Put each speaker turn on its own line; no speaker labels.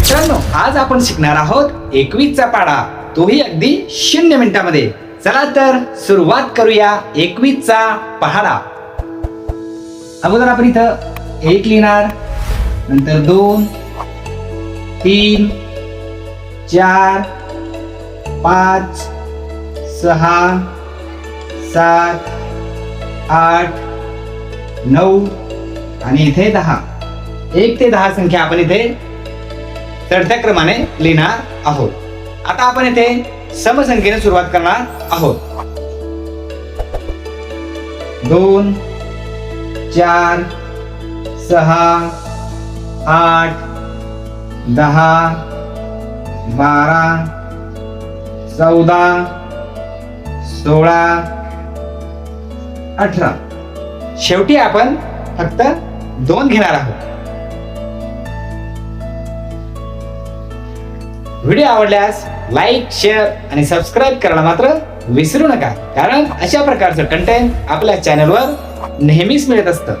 मित्रांनो आज आपण शिकणार आहोत एकवीसचा पाढा तोही अगदी शून्य मिनिटामध्ये. चला तर सुरुवात करूया एकवीसचा पहाडा अगोदर आपण इथं एक लिहिणार नंतर दोन तीन चार पाच सहा सात आठ नऊ आणि इथे दहा. एक ते दहा संख्या आपण इथे चढत्या क्रमाने लिहिणार आहोत. आता आपण इथे समसंख्येने सुरुवात करणार आहोत. दोन चार सहा आठ दहा बारा चौदा सोळा अठरा. शेवटी आपण फक्त दोन घेणार आहोत. व्हिडिओ आवडल्यास लाईक शेअर आणि सबस्क्राईब करायला मात्र विसरू नका. कारण अशा प्रकारचं कंटेंट आपल्या चॅनलवर नेहमीच मिळत असतं.